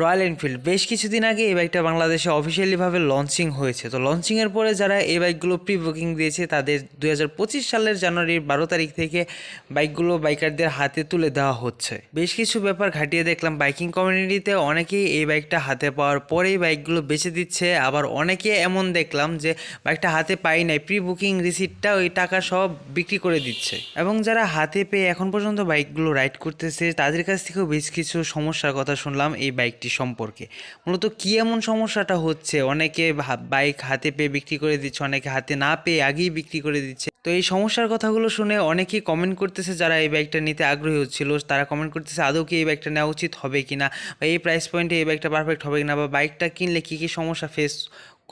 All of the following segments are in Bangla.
Royal Enfield. বেশ কিছুদিন আগে এই বাইকটা বাংলাদেশে অফিসিয়ালিভাবে লঞ্চিং হয়েছে। তো লঞ্চিংয়ের পরে যারা এই বাইকগুলো প্রি বুকিং দিয়েছে, তাদের দু হাজার পঁচিশ সালের জানুয়ারির বারো তারিখ থেকে বাইকগুলো বাইকারদের হাতে তুলে দেওয়া হচ্ছে। বেশ কিছু ব্যাপার ঘাটিয়ে দেখলাম বাইকিং কমিউনিটিতে অনেকেই এই বাইকটা হাতে পাওয়ার পরেই বাইকগুলো বেচে দিচ্ছে। আবার অনেকে এমন দেখলাম যে বাইকটা হাতে পাই নাই প্রি বুকিং রিসিপ্টটা ওই টাকা সব বিক্রি করে দিচ্ছে। এবং যারা হাতে পেয়ে এখন পর্যন্ত বাইকগুলো রাইড করতেছে, তাদের কাছ থেকেও বেশ কিছু সমস্যার কথা শুনলাম এই বাইকটি সম্পর্কে। মূলত কী এমন সমস্যাটা হচ্ছে? অনেকে বাইক হাতে পেয়ে বিক্রি করে দিচ্ছে, অনেকে হাতে না পেয়ে আগেই বিক্রি করে দিচ্ছে। তো এই সমস্যার কথাগুলো শুনে অনেকেই কমেন্ট করতেছে যারা এই ব্যাগটা নিতে আগ্রহী হচ্ছিল। তারা কমেন্ট করতেছে, আদৌ কি এই ব্যাগটা নেওয়া উচিত হবে কিনা? বা এই প্রাইস পয়েন্টে এই ব্যাগটা পারফেক্ট হবে কিনা? বা বাইকটা কিনলে কী কী সমস্যা ফেস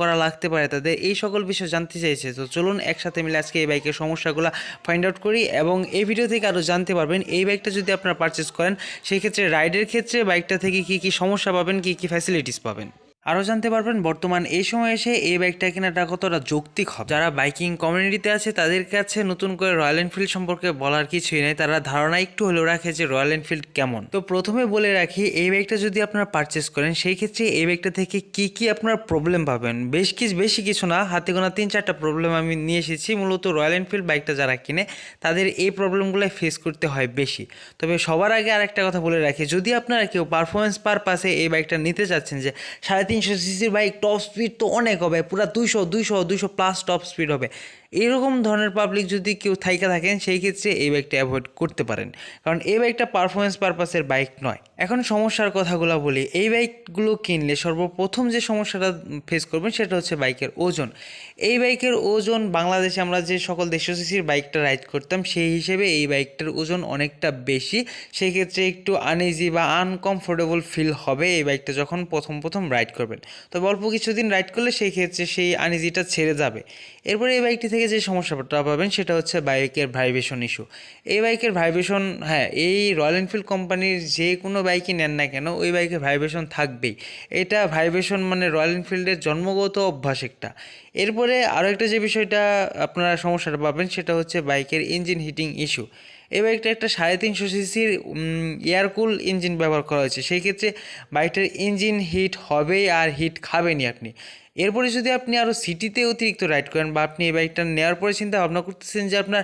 করা লাগতে পারে তাদের। এই সকল বিষয় জানতে চাইছে। তো চলুন একসাথে মিলে আজকে এই বাইকের সমস্যাগুলো ফাইন্ড আউট করি এবং এই ভিডিও থেকে আরও জানতে পারবেন, এই বাইকটা যদি আপনারা পারচেস করেন, সেই ক্ষেত্রে রাইডের ক্ষেত্রে বাইকটা থেকে কি কি সমস্যা পাবেন, কি কি ফ্যাসিলিটিস পাবেন? আরও জানতে পারবেন, বর্তমান এই সময় এসে এই বাইকটা কেনাটা কতটা যৌক্তিক হবে। যারা বাইকিং কমিউনিটিতে আছে, তাদের কাছে নতুন করে রয়্যাল এনফিল্ড সম্পর্কে বলার কিছুই নেই। তারা ধারণা একটু হলেও রাখে যে রয়্যাল এনফিল্ড কেমন। তো প্রথমে বলে রাখি, এই বাইকটা যদি আপনারা পারচেস করেন, সেই ক্ষেত্রে এই বাইকটা থেকে কি কি আপনার প্রবলেম পাবেন? বেশ কিছু বেশি কিছু না, হাতে গোনা তিন চারটা প্রবলেম আমি নিয়ে এসেছি। মূলত রয়্যাল এনফিল্ড বাইকটা যারা কিনে, তাদের এই প্রবলেমগুলো ফেস করতে হয় বেশি। তবে সবার আগে আরেকটা কথা বলে রাখি, যদি আপনারা কেউ পারফরমেন্স পারপাসে এই বাইকটা নিতে চাচ্ছেন যে সাড়ে তিনশো সিসির বাইক টপ স্পিড তো অনেক হবে, পুরো দুইশো দুইশো দুইশো প্লাস টপ স্পিড হবে। এরকম ধরনের পাবলিক যদি কেউ থাইকা থাকেন, সেই ক্ষেত্রে এই বাইকটা অ্যাভয়েড করতে পারেন। কারণ এই বাইকটা পারফরমেন্স পারপাসের বাইক নয়। এখন সমস্যার কথাগুলো বলি, এই বাইকগুলো কিনলে সর্বপ্রথম যে সমস্যাটা ফেস করবেন, সেটা হচ্ছে বাইকের ওজন। এই বাইকের ওজন বাংলাদেশে আমরা যে সকল দেড়শো সিসির বাইকটা রাইড করতাম, সেই হিসেবে এই বাইকটার ওজন অনেকটা বেশি। সেই ক্ষেত্রে একটু আনইজি বা আনকমফোর্টেবল ফিল হবে এই বাইকটা যখন প্রথম প্রথম রাইড করবেন। তবে অল্প কিছুদিন রাইড করলে সেই ক্ষেত্রে সেই আনিজিটা ছেড়ে যাবে। এরপরে এই বাইকটি থেকে যে সমস্যাটা পাবেন সেটা হচ্ছে বাইকের ভাইব্রেশন ইস্যু এই বাইকের ভাইব্রেশন হ্যাঁ এই রয়্যাল এনফিল্ড কোম্পানির যে কোনো বাইকই নেন না কেন, ওই বাইকের ভাইব্রেশন থাকবেই। এটা ভাইব্রেশন মানে রয়্যাল এনফিল্ডের জন্মগত অভ্যাস একটা। এরপরে আরও একটা যে বিষয়টা আপনারা সমস্যাটা পাবেন, সেটা হচ্ছে বাইকের ইঞ্জিন হিটিং ইস্যু এই বাইকটা একটা সাড়ে তিনশো সিসির এয়ারকুল ইঞ্জিন ব্যবহার করা হয়েছে। সেই ক্ষেত্রে বাইকটার ইঞ্জিন হিট হবেই আর হিট খাবেনি আপনি। এরপরে যদি আপনি আরও সিটিতে অতিরিক্ত রাইড করেন বা আপনি এই বাইকটা নেওয়ার পরে চিন্তা ভাবনা করতেছেন যে আপনার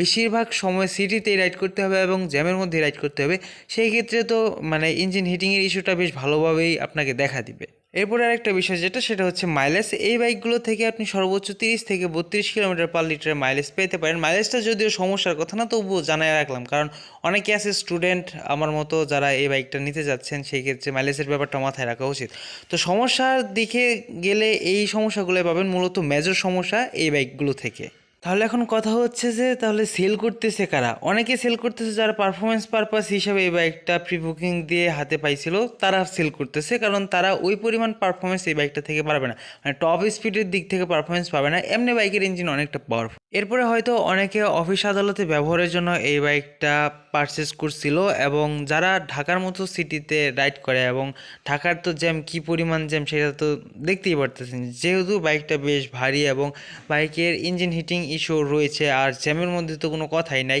বেশিরভাগ সময় সিটিতেই রাইড করতে হবে এবং জ্যামের মধ্যে রাইড করতে হবে, সেই ক্ষেত্রে তো মানে ইঞ্জিন হিটিংয়ের ইস্যুটা বেশ ভালোভাবেই আপনাকে দেখা দিবে। এরপরে আরেকটা বিষয় যেটা, সেটা হচ্ছে মাইলেজ এই বাইকগুলো থেকে আপনি সর্বোচ্চ তিরিশ থেকে বত্রিশ কিলোমিটার পার লিটারের মাইলেজ পেতে পারেন। মাইলেজটা যদিও সমস্যার কথা না, তবুও জানাই রাখলাম। কারণ অনেকে আছে স্টুডেন্ট আমার মতো যারা এই বাইকটা নিতে যাচ্ছেন, সেই ক্ষেত্রে মাইলেজের ব্যাপারটা মাথায় রাখা উচিত। তো সমস্যার দিকে গেলে এই সমস্যাগুলো পাবেন। মূলত মেজর সমস্যা এই বাইকগুলো থেকে। তাহলে এখন কথা হচ্ছে যে, তাহলে সেল করতেছে কারা? অনেকে সেল করতেছে যারা পারফরমেন্স পারপাস হিসাবে এই বাইকটা প্রি বুকিং দিয়ে হাতে পাইছিল, তারা সেল করতেছে কারণ তারা ওই পরিমাণ পারফরমেন্স এই বাইকটা থেকে পারবে না। মানে টপ স্পিডের দিক থেকে পারফরমেন্স পাবে না, এমনি বাইকের ইঞ্জিন অনেকটা পাওয়ারফুল এরপরে হয়তো অনেকে অফিস আদালতে ব্যবহারের জন্য এই বাইকটা পারচেস করছিল এবং যারা ঢাকার মতো সিটিতে রাইড করে এবং ঢাকার তো জ্যাম কী পরিমাণ জ্যাম সেটা তো দেখতেই পারতেছেন। যেহেতু বাইকটা বেশ ভারী এবং বাইকের ইঞ্জিন হিটিং ইস্যু রয়েছে আর জ্যামের মধ্যে তো কোনো কথাই নাই।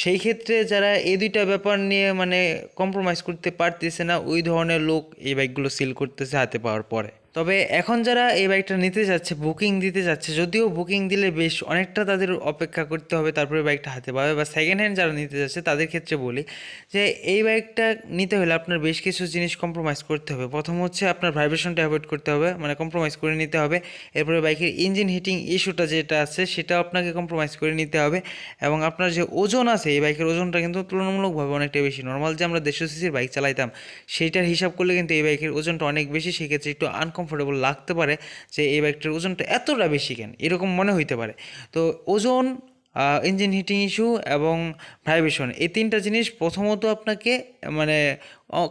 সেই ক্ষেত্রে যারা এই দুইটা ব্যাপার নিয়ে মানে কম্প্রোমাইজ করতে পারতেছে না, ওই ধরনের লোক এই বাইকগুলো সেল করতেছে হাতে পাওয়ার পরে। তবে এখন যারা এই বাইকটা নিতে যাচ্ছে, বুকিং দিতে যাচ্ছে, যদিও বুকিং দিলে বেশ অনেকটা তাদের অপেক্ষা করতে হবে তারপরে বাইকটা হাতে পাবে। বা সেকেন্ড হ্যান্ড যারা নিতে যাচ্ছে, তাদের ক্ষেত্রে বলি যে এই বাইকটা নিতে হলে আপনার বেশ কিছু জিনিস কম্প্রোমাইজ করতে হবে। প্রথম হচ্ছে আপনার ভাইব্রেশনটা অ্যাভয়েড করতে হবে মানে কম্প্রোমাইজ করে নিতে হবে। এরপরে বাইকের ইঞ্জিন হিটিং ইস্যুটা যেটা আছে, সেটাও আপনাকে কম্প্রোমাইজ করে নিতে হবে। এবং আপনার যে ওজন আছে, এই বাইকের ওজনটা কিন্তু তুলনামূলকভাবে অনেকটা বেশি। নর্মাল যে আমরা দেড়শো সিসির বাইক চালাইতাম, সেইটার হিসাব করলে কিন্তু এই বাইকের ওজনটা অনেক বেশি। সেক্ষেত্রে একটু আনকমফোর্টেবল লাগতে পারে যে এই বাইকটার ওজনটা এতটা বেশি কেন? এরকম মনে হইতে পারে। তো ওজন ইঞ্জিন হিটিং ইস্যু এবং ভাইব্রেশন এই তিনটা জিনিস প্রথমত আপনাকে মানে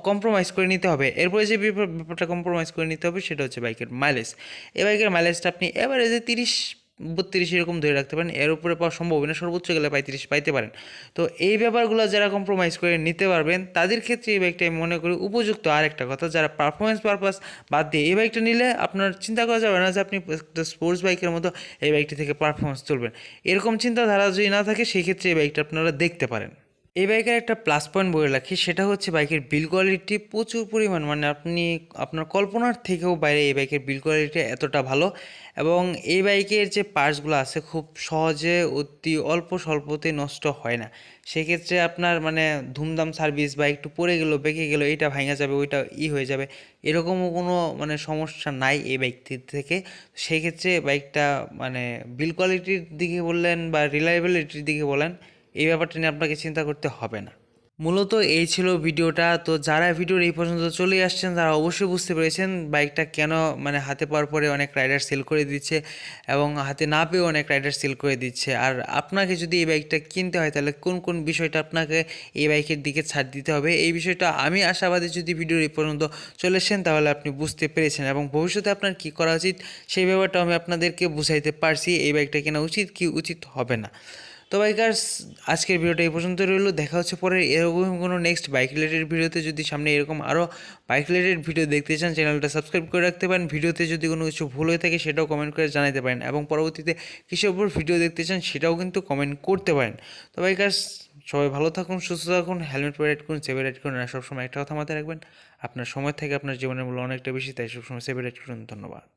কম্প্রোমাইজ করে নিতে হবে। এরপরে যে ব্যাপারটা কম্প্রোমাইজ করে নিতে হবে সেটা হচ্ছে বাইকের মাইলেজ এই বাইকের মাইলেজটা আপনি এভারেজে তিরিশ বত্রিশ এরকম ধরে রাখতে পারেন, এর উপরে পাওয়া সম্ভব না, সর্বোচ্চ গেলে পঁয়ত্রিশ পাইতে পারেন। তো এই ব্যাপারগুলো যারা কম্প্রোমাইজ করে নিতে পারবেন, তাদের ক্ষেত্রে এই বাইকটা আমি মনে করি উপযুক্ত। আর একটা কথা, যারা পারফরমেন্স পারপাস বাদ দিয়ে এই বাইকটা নিলে আপনার চিন্তা করা যাবে না যে আপনি একটা স্পোর্টস বাইকের মতো এই বাইকটি থেকে পারফরমেন্স তুলবেন। এরকম চিন্তাধারা যদি না থাকে, সেই ক্ষেত্রে এই বাইকটা আপনারা দেখতে পারেন। এই বাইকের একটা প্লাস পয়েন্ট বলে রাখি, সেটা হচ্ছে বাইকের বিল কোয়ালিটি প্রচুর পরিমাণ। মানে আপনি, আপনার কল্পনার থেকেও বাইরে এই বাইকের বিল কোয়ালিটি এতটা ভালো। এবং এই বাইকের যে পার্টসগুলো আছে, খুব সহজে অতি অল্প স্বল্পতে নষ্ট হয় না। সেক্ষেত্রে আপনার মানে ধুমধাম সার্ভিস বা একটু পড়ে গেলো, বেঁকে গেলো, এইটা ভাঙা যাবে, ওইটা ই হয়ে যাবে। এরকমও কোনো মানে সমস্যা নাই এই বাইকটির থেকে। সেক্ষেত্রে বাইকটা মানে বিল কোয়ালিটির দিকে বললেন বা রিলায়েবিলিটির দিকে বলেন এই ব্যাপারটা নিয়ে আপনাকে চিন্তা করতে হবে না। মূলত এই ছিল ভিডিওটা। তো যারা ভিডিওর এই পর্যন্ত চলে আসছেন, তারা অবশ্যই বুঝতে পেরেছেন বাইকটা কেন মানে হাতে পাওয়ার পরে অনেক রাইডার সেল করে দিচ্ছে এবং হাতে না পেয়েও অনেক রাইডার সেল করে দিচ্ছে। আর আপনাকে যদি এই বাইকটা কিনতে হয়, তাহলে কোন কোন বিষয়টা আপনাকে এই বাইকের দিকে ছাড় দিতে হবে? এই বিষয়টা আমি আশাবাদী যদি ভিডিওর এই পর্যন্ত চলে এসেছেন তাহলে আপনি বুঝতে পেরেছেন এবং ভবিষ্যতে আপনার কি করা উচিত সেই ব্যাপারটা আমি আপনাদেরকে বুঝাইতে পারছি। এই বাইকটা কেনা উচিত কি উচিত হবে না। তো বাইকার্স আজকের ভিডিওটা এই পর্যন্ত রইল। দেখা হচ্ছে পরে এরকম কোনো নেক্সট বাইক রিলেটেড ভিডিওতে যদি সামনে এরকম আরও বাইক রিলেটেড ভিডিও দেখতে চান চ্যানেলটা সাবস্ক্রাইব করে রাখতে পারেন। ভিডিওতে যদি কোনো কিছু ভুল হয়ে থাকে, সেটাও কমেন্ট করে জানাতে পারেন। এবং পরবর্তীতে কিসের উপর ভিডিও দেখতে চান, সেটাও কিন্তু কমেন্ট করতে পারেন। তো বাইকার্স সবাই ভালো থাকুন, সুস্থ থাকুন হেলমেট পরে রাইড করুন সেভে রাইড করুন। আর সবসময় একটা কথা মাথায় রাখবেন, আপনার সময় থেকে আপনার জীবনের মূল্য অনেকটা বেশি, তাই সবসময় সেভে রাইড করুন। ধন্যবাদ।